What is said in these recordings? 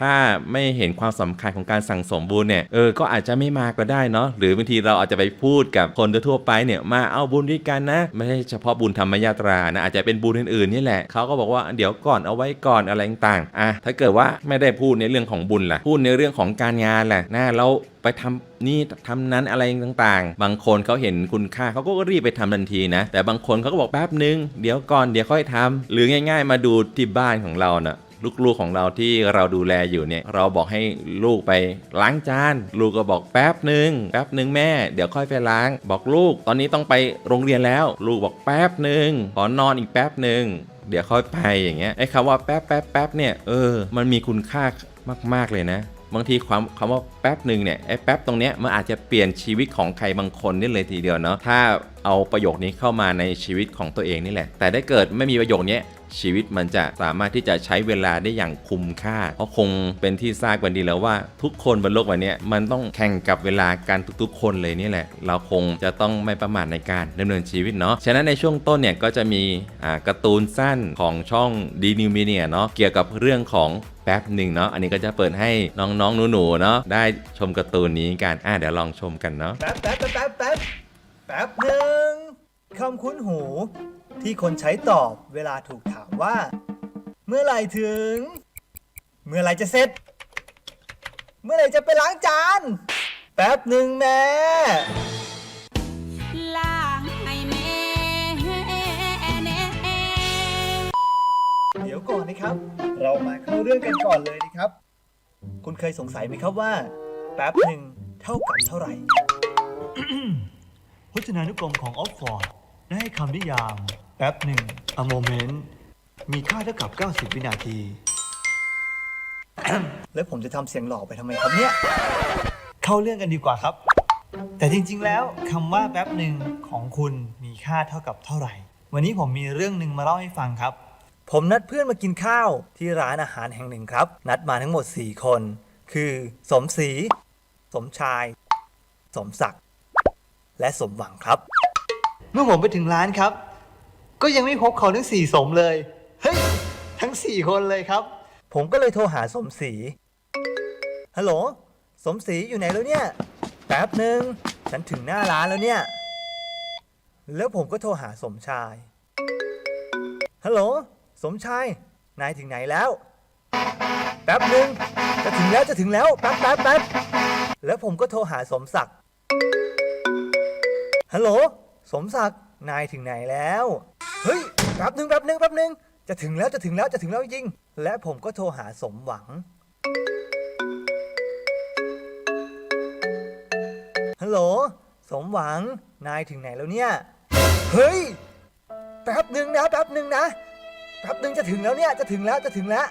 ถ้าไม่เห็นความสำคัญของการสั่งสมบุญเนี่ยเออก็อาจจะไม่มาก็ได้เนาะหรือบางทีเราอาจจะไปพูดกับคนทั่วไปเนี่ยมาเอาบุญด้วยกันนะ ไม่ใช่เฉพาะบุญธรรมยาตรานะอาจจะเป็นบุญอื่นๆนี่แหละเขาก็บอกว่าเดี๋ยวก่อนเอาไว้ก่อนอะไรต่างๆอะถ้าเกิดว่าไม่ได้พูดในเรื่องของบุญล่ะพูดในเรื่องของการงานแหละนะแล้วไปทำนี่ทำนั้นอะไรต่างๆ บางคนเขาเห็นคุณค่าเขาก็รีบไปทำทันทีนะ แต่บางคนเขาก็บอกแป๊บนึง เดี๋ยวก่อนเดี๋ยวค่อยทำหรือง่าย ๆ มาดูที่บ้านของเราเน่ะ ลูกๆของเราที่เราดูแลอยู่เนี่ยเราบอกให้ลูกไปล้างจาน ลูกก็บอกแป๊บหนึ่งแป๊บหนึ่งแม่ เดี๋ยวค่อยไปล้าง บอกลูก ตอนนี้ต้องไปโรงเรียนแล้ว ลูกบอกแป๊บหนึ่งขอนอนอีกแป๊บหนึ่งเดี๋ยวค่อยไปอย่างเงี้ยไอ้คำว่าแป๊บแป๊บแป๊บเนี่ยเออมันมีคุณค่ามาก ๆเลยนะบางทีความคำว่าแป๊บหนึ่งเนี่ยไอ้แป๊บตรงเนี้ยมันอาจจะเปลี่ยนชีวิตของใครบางคนนี่เลยทีเดียวเนาะถ้าเอาประโยคนี้เข้ามาในชีวิตของตัวเองนี่แหละ แต่ถ้เกิดไม่มีประโยคนี้ ชีวิตมันจะสามารถที่จะใช้เวลาได้อย่างคุ้มค่า เพราะคงเป็นที่ทราบกันดีแล้วว่า ทุกคนบนโลกใบเนี้มันต้องแข่งกับเวลาการทุกๆ คนเลยนี่แหละ เราคงจะต้องไม่ประมาทในการดำเนินชีวิตเนาะ ฉะนั้นในช่วงต้นเนี่ยก็จะมีการ์ตูนสั้นของช่องดีนิวมีเนียเนาะเกี่ยวกับเรื่องของแป๊บหนึ่งเนาะ อันนี้ก็จะเปิดให้น้องๆหนูๆเนาะได้ชมการ์ตูนนี้กัน อะเดี๋ยวลองชมกันเนาะ แป๊บแป๊บแป๊บแป๊บแป๊บหนึ่งคำคุ้นหู ที่คนใช้ตอบเวลาถูก ว่า เมื่อไหร่ถึง เมื่อไหร่จะเสร็จ เมื่อไหร่จะไปล้างจาน แป๊บหนึ่งแม่ล้างให้แม่แน่เดี๋ยวก่อนนะครับ เรามาเข้าเรื่องกันก่อนเลยนะครับ คุณเคยสงสัยไหมครับว่า แป๊บหนึ่งเท่ากับเท่าไหร่ พจนานุกรมของออกฟอร์ดได้ให้คำนิยาม แป๊บหนึ่ง a moment มีค่าเท่ากับ 90 วินาที แล้วผมจะทำเสียงหล่อไปทำไมครับเนี่ย เข้าเรื่องกันดีกว่าครับ แต่จริงๆแล้วคำว่าแป๊บหนึ่งของคุณมีค่าเท่ากับเท่าไหร่ วันนี้ผมมีเรื่องหนึ่งมาเล่าให้ฟังครับ ผมนัดเพื่อนมากินข้าวที่ร้านอาหารแห่งหนึ่งครับ นัดมาทั้งหมด 4 คน คือสมศรี สมชาย สมศักดิ์ และสมหวังครับ เมื่อผมไปถึงร้านครับ ก็ยังไม่พบเขาทั้งสี่สมเลยเฮ้ยทั้ง สี่คนเลยครับ ผมก็เลยโทรหาสมศรี ฮัลโหล สมศรีอยู่ไหนแล้วเนี่ย แป๊บหนึ่งฉันถึงหน้าร้านแล้วเนี่ย แล้วผมก็โทรหาสมชาย ฮัลโหล สมชาย นายถึงไหนแล้ว แป๊บหนึ่งจะถึงแล้วจะถึงแล้ว แป๊บแป๊บแป๊บแล้วผมก็โทรหาสมศักดิ์ ฮัลโหล สมศักดิ์ นายถึงไหนแล้ว เฮ้ย แป๊บหนึ่งแป๊บหนึ่งแป๊บหนึ่ง จะถึงแล้วจะถึงแล้วจะถึงแล้วจริง และผมก็โทรหาสมหวัง ฮัลโหล สมหวัง นายถึงไหนแล้วเนี่ย เฮ้ย แป๊บหนึ่งนะแป๊บหนึ่งนะ แป๊บหนึ่งจะถึงแล้วเนี่ย จะถึงแล้วจะถึงแล้ว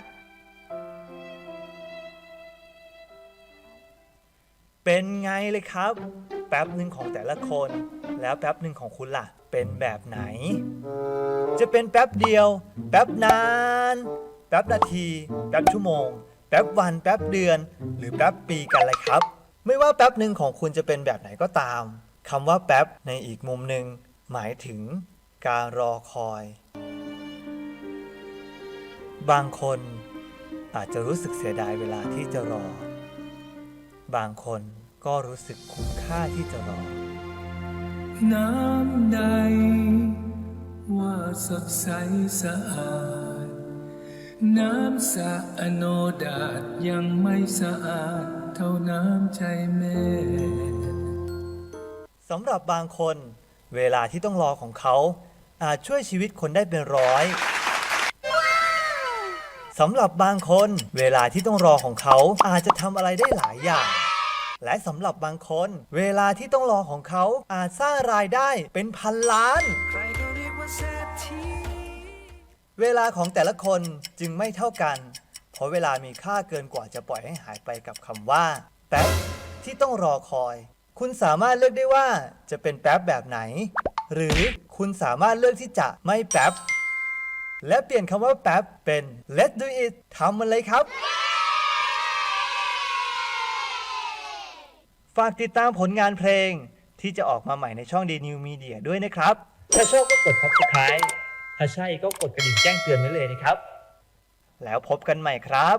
เป็นไงเลยครับ แป๊บหนึ่งของแต่ละคน แล้วแป๊บหนึ่งของคุณล่ะ เป็นแบบไหน จะเป็นแป๊บเดียว แป๊บนาน แป๊บนาที แป๊บชั่วโมง แป๊บวัน แป๊บเดือน หรือแป๊บปีกันเลยครับ ไม่ว่าแป๊บหนึ่งของคุณจะเป็นแบบไหนก็ตามคำว่าแป๊บในอีกมุมหนึ่งหมายถึงการรอคอย บางคนอาจจะรู้สึกเสียดายเวลาที่จะรอ บางคนก็รู้สึกคุ้มค่าที่จะรอ น้ำใด ว่าสดใสสะอาด น้ำสะอโนดาตยังไม่สะอาด เท่าน้ำใจแม่ สำหรับบางคน เวลาที่ต้องรอของเขา อาจช่วยชีวิตคนได้เป็นร้อยสำหรับบางคน เวลาที่ต้องรอของเขาอาจจะทำอะไรได้หลายอย่าง และสำหรับบางคน เวลาที่ต้องรอของเขาอาจสร้างรายได้เป็นพันล้าน เวลาของแต่ละคนจึงไม่เท่ากัน เพราะเวลามีค่าเกินกว่าจะปล่อยให้หายไปกับคำว่า แป๊บ ที่ต้องรอคอย คุณสามารถเลือกได้ว่าจะเป็นแป๊บแบบไหน หรือคุณสามารถเลือกที่จะไม่แป๊บ และเปลี่ยนคำว่าแป๊บเป็น let's do it ทำมันเลยครับ ฝากติดตามผลงานเพลงที่จะออกมาใหม่ในช่อง D New Media ด้วยนะครับ ถ้าชอบก็กด subscribe ถ้าใช่ก็กดกระดิ่งแจ้งเตือนไว้เลยนะครับ แล้วพบกันใหม่ครับ